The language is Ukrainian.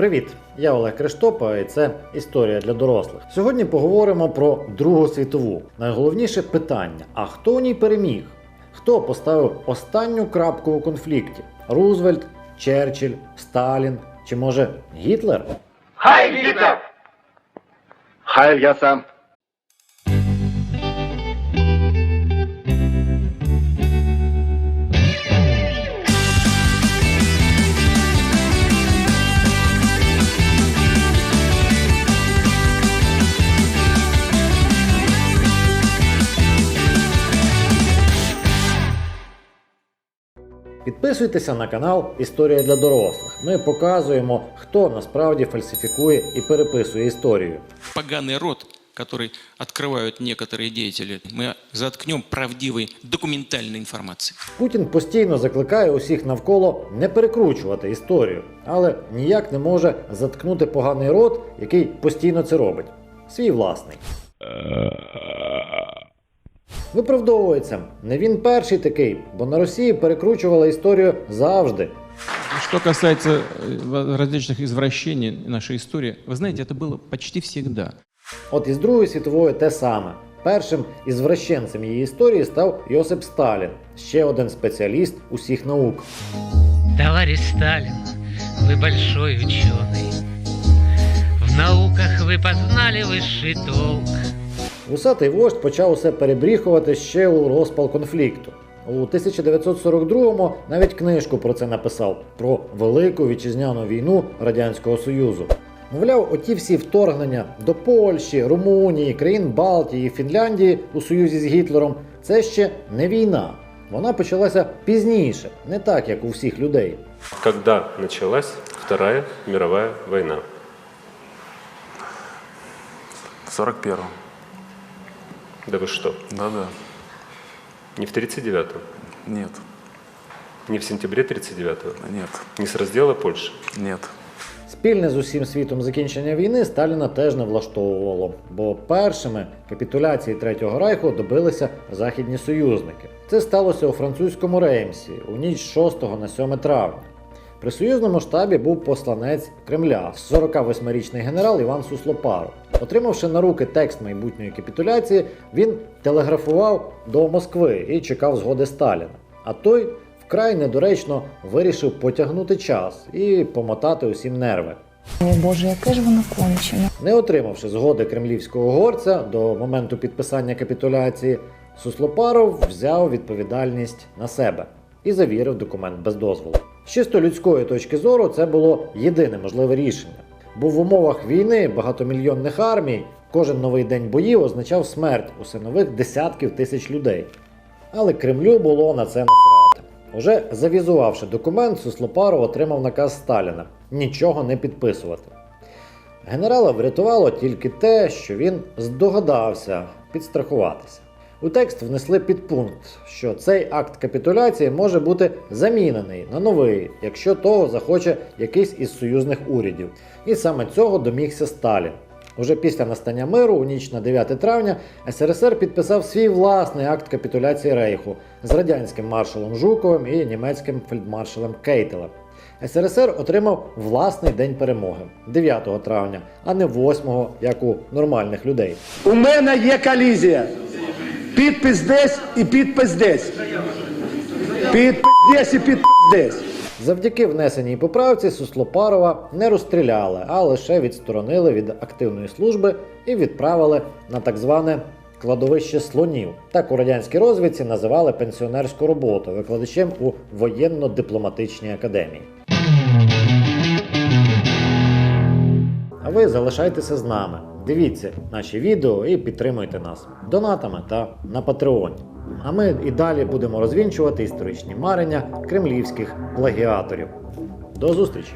Привіт! Я Олег Криштопа, і це історія для дорослих. Сьогодні поговоримо про Другу світову. Найголовніше питання: а хто у ній переміг? Хто поставив останню крапку у конфлікті? Рузвельт, Черчилль, Сталін чи може Гітлер? Хай Гітлер! Хай я сам. Підписуйтеся на канал Історія для дорослих. Ми показуємо, хто насправді фальсифікує і переписує історію. поганый рот, который открывают некоторые деятели, мы заткнем правдивой документальной информацией. Путін постійно закликає усіх навколо не перекручувати історію, але ніяк не може заткнути поганий рот, який постійно це робить. Свій власний. Виправдовується, не він перший такий, бо на Росії перекручували історію завжди. Что касается э, различных извращений нашей истории, вы знаете, это было почти всегда. От із Другої світової те саме. Першим ізвращенцем її історії став Йосип Сталін, ще один спеціаліст усіх наук. Товарищ Сталин, вы большой ученый. В науках вы познали высший толк. Усатий вождь почав усе перебріхувати ще у розпал конфлікту. У 1942-му навіть книжку про це написав про Велику вітчизняну війну Радянського Союзу. Мовляв, оті всі вторгнення до Польщі, Румунії, країн Балтії, Фінляндії у союзі з Гітлером це ще не війна. Вона почалася пізніше, не так як у всіх людей. Когда началась Вторая мировая война? В 41-м. Да вы что? Да-да. Не в 39-м? Нет. Не в сентябре 39-го? Нет. Не с раздела Польши? Нет. Спільне з усім світом закінчення війни Сталіна теж не влаштовувало, бо першими капітуляції Третього Райху добилися західні союзники. Це сталося у французькому Реймсі у ніч з 6 на 7 травня. При союзному штабі був посланець Кремля, 48-річний генерал Іван Суслопаров. Отримавши на руки текст майбутньої капітуляції, він телеграфував до Москви і чекав згоди Сталіна. А той вкрай недоречно вирішив потягнути час і помотати усім нерви. Ой, Боже, яке ж воно кончене. Не отримавши згоди кремлівського горця до моменту підписання капітуляції, Суслопаров взяв відповідальність на себе і завірив документ без дозволу. З чисто людської точки зору це було єдине можливе рішення, бо в умовах війни багатомільйонних армій кожен новий день боїв означав смерть усе нових десятків тисяч людей. Але Кремлю було на це насрати. Уже завізувавши документ, Суслопаров отримав наказ Сталіна нічого не підписувати. Генерала врятувало тільки те, що він здогадався підстрахуватися. У текст внесли підпункт, що цей акт капітуляції може бути замінений на новий, якщо того захоче якийсь із союзних урядів. І саме цього домігся Сталін. Уже після настання миру, у ніч на 9 травня, СРСР підписав свій власний акт капітуляції Рейху з радянським маршалом Жуковим і німецьким фельдмаршалом Кейтелем. СРСР отримав власний день перемоги 9 травня, а не 8, як у нормальних людей. У мене є колізія. Підпис десь і підпис десь. Підпис десь і підпис десь. Завдяки внесеній поправці Суслопарова не розстріляли, а лише відсторонили від активної служби і відправили на так зване кладовище слонів. Так у радянській розвідці називали пенсіонерську роботу викладачем у воєнно-дипломатичній академії. Ви залишайтеся з нами. Дивіться наші відео і підтримуйте нас донатами та на Патреоні. А ми і далі будемо розвінчувати історичні марення кремлівських плагіаторів. До зустрічі!